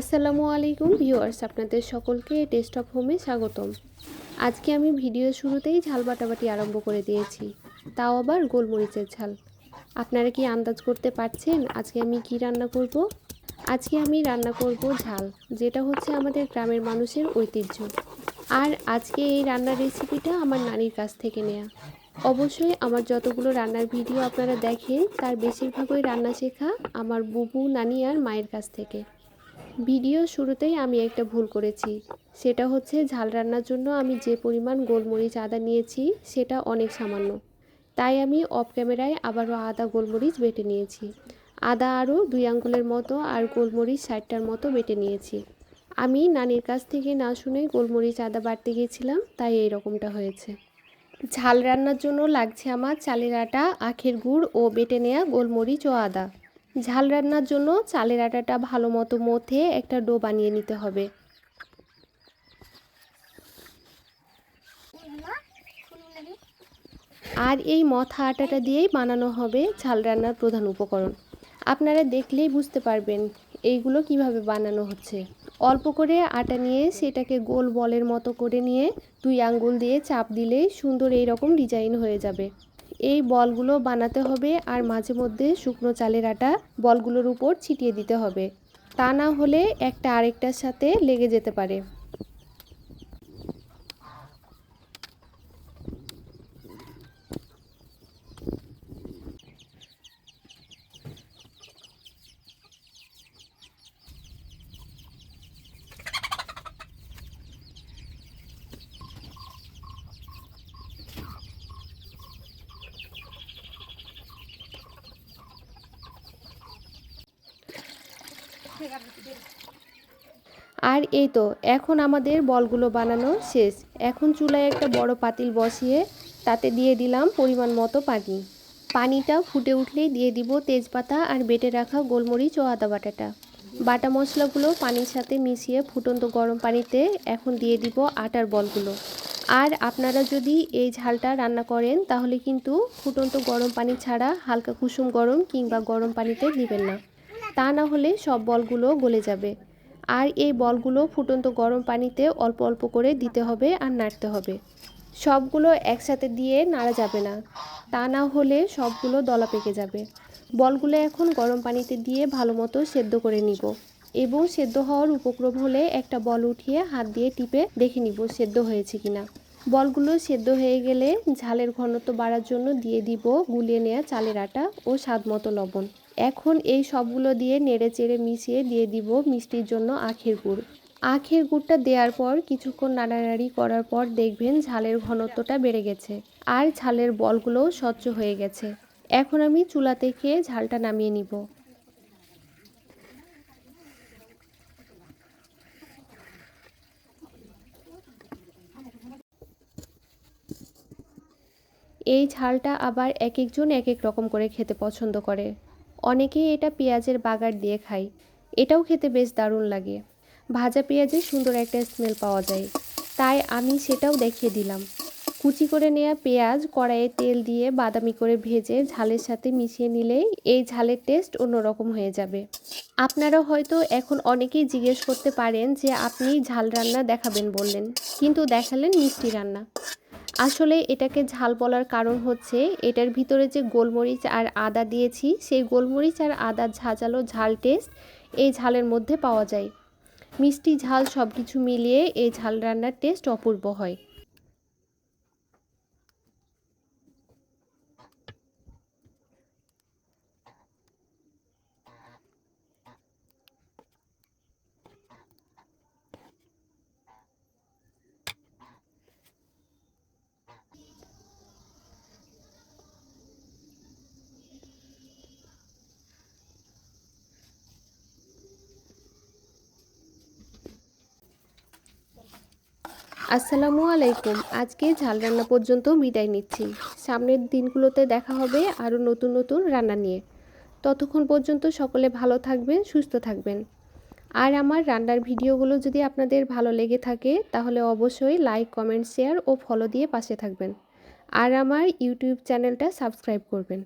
আসসালামু আলাইকুম ভিউয়ার্স, আপনাদের সকলকে টেস্ট অফ হোমে স্বাগতম। আজকে আমি ভিডিও শুরুতেই ঝাল বাটাবাটি আরম্ভ করে দিয়েছি। তাও আবার গোলমরিচের ঝাল। আপনারা কি আন্দাজ করতে পারছেন আজকে আমি কি রান্না করব? আজকে আমি রান্না করব ঝাল, যেটা হচ্ছে আমাদের গ্রামের মানুষের ঐতিহ্য। আর আজকে এই রান্নার রেসিপিটা আমার নানির কাছ থেকে নেয়া। অবশ্যই আমার যতগুলো রান্নার ভিডিও আপনারা দেখেন, তার বেশিরভাগই রান্না শেখা আমার বুবু, নানি আর মায়ের কাছ থেকে। ভিডিও শুরুতেই আমি একটা ভুল করেছি। সেটা হচ্ছে ঝাল রান্নার জন্য আমি যে পরিমাণ গোলমরিচ আদা নিয়েছি, সেটা অনেক সামান্য। তাই আমি অফ ক্যামেরায় আবারও আদা গোলমরিচ বেটে নিয়েছি। আদা আরও দুই আঙ্গুলের মতো আর গোলমরিচ ষাটটার মতো বেটে নিয়েছি। আমি নানির কাছ থেকে না শুনে গোলমরিচ আদা বাড়তে গিয়েছিলাম, তাই এই রকমটা হয়েছে। ঝাল রান্নার জন্য লাগছে আমার চালের আটা, আখের গুড় ও বেটে নেওয়া গোলমরিচ ও আদা। ঝাল রান্নার জন্য চালের আটাটা ভালো মতো মথে একটা ডো বানিয়ে নিতে হবে। আর এই মথা আটাটা দিয়েই বানানো হবে ঝাল রান্নার প্রধান উপকরণ। আপনারা দেখলেই বুঝতে পারবেন এইগুলো কীভাবে বানানো হচ্ছে। অল্প করে আটা নিয়ে সেটাকে গোল বলের মতো করে নিয়ে দুই আঙ্গুল দিয়ে চাপ দিলেই সুন্দর এই রকম ডিজাইন হয়ে যাবে। এই বলগুলো বানাতে হবে আর মাঝে মধ্যে শুকনো চালের আটা বলগুলোর উপর ছিটিয়ে দিতে হবে। তা না হলে একটা আরেকটার সাথে লেগে যেতে পারে। আর এই তো, এখন আমাদের বলগুলো বানানো শেষ। এখন চুলায় একটা বড় পাতিল বসিয়ে তাতে দিয়ে দিলাম পরিমাণ মতো পানি। পানিটা ফুটে উঠলেই দিয়ে দিব তেজপাতা আর বেটে রাখা গোলমরিচ ও আদা বাটাটা। বাটা মশলাগুলো পানির সাথে মিশিয়ে ফুটন্ত গরম পানিতে এখন দিয়ে দিব আটার বলগুলো। আর আপনারা যদি এই ঝালটা রান্না করেন, তাহলে কিন্তু ফুটন্ত গরম পানি ছাড়া হালকা কুসুম গরম কিংবা গরম পানিতে দিবেন না। তা না হলে সব বলগুলো গলে যাবে। আর এই বলগুলো ফুটন্ত গরম পানিতে অল্প অল্প করে দিতে হবে আর নাড়তে হবে। সবগুলো একসাথে দিয়ে নাড়া যাবে না। তা না হলে সবগুলো দলা পেকে যাবে। বলগুলো এখন গরম পানিতে দিয়ে ভালো মতো সেদ্ধ করে নিব এবং সেদ্ধ হওয়ার উপক্রম হলে একটা বল উঠিয়ে হাত দিয়ে টিপে দেখে নিব সেদ্ধ হয়েছে কিনা। বলগুলো সেদ্ধ হয়ে গেলে ঝালের ঘনত্ব বাড়ার জন্য দিয়ে দিব গুলিয়ে নেওয়া চালের আটা ও স্বাদ মতো লবণ। এখন এই সবগুলো দিয়ে নেড়ে চেড়ে মিশিয়ে দিয়ে দিব মিষ্টির জন্য আখের গুড়। আখের গুড়টা দেওয়ার পর কিছুক্ষণ নাড়ানাড়ি করার পর দেখবেন ঝালের ঘনত্বটা বেড়ে গেছে আর ঝালের বলগুলোও স্বচ্ছ হয়ে গেছে। এখন আমি চুলা থেকে ঝালটা নামিয়ে নিব। এই ঝালটা আবার এক একজন এক এক রকম করে খেতে পছন্দ করে। অনেকেই এটা পেঁয়াজের বাগার দিয়ে খায়। এটাও খেতে বেশ দারুণ লাগে। ভাজা পেঁয়াজের সুন্দর একটা স্মেল পাওয়া যায়। তাই আমি সেটাও দেখিয়ে দিলাম। কুচি করে নেওয়া পেঁয়াজ কড়াইয়ে তেল দিয়ে বাদামি করে ভেজে ঝালের সাথে মিশিয়ে নিলেই এই ঝালের টেস্ট অন্যরকম হয়ে যাবে। আপনারা হয়তো এখন অনেকেই জিজ্ঞেস করতে পারেন যে, আপনি ঝাল রান্না দেখাবেন বললেন, কিন্তু দেখালেন মিষ্টি রান্না। আসলে এটাকে ঝাল বলার কারণ হচ্ছে এটার ভিতরে যে গোলমরিচ আর আদা দিয়েছি, সেই গোলমরিচ আর আদার ঝাঁঝালো ঝাল টেস্ট এই ঝালের মধ্যে পাওয়া যায়। মিষ্টি ঝাল সব কিছু মিলিয়ে এই ঝাল রান্নার টেস্ট অপূর্ব হয়। আসসালামু আলাইকুম। আজকে ঝাল রান্না পর্যন্ত বিদায় নিচ্ছি। সামনের দিনগুলোতে দেখা হবে আরও নতুন নতুন রান্না নিয়ে। ততক্ষণ পর্যন্ত সকলে ভালো থাকবেন, সুস্থ থাকবেন। আর আমার রান্নার ভিডিওগুলো যদি আপনাদের ভালো লেগে থাকে, তাহলে অবশ্যই লাইক, কমেন্ট, শেয়ার ও ফলো দিয়ে পাশে থাকবেন। আর আমার ইউটিউব চ্যানেলটা সাবস্ক্রাইব করবেন।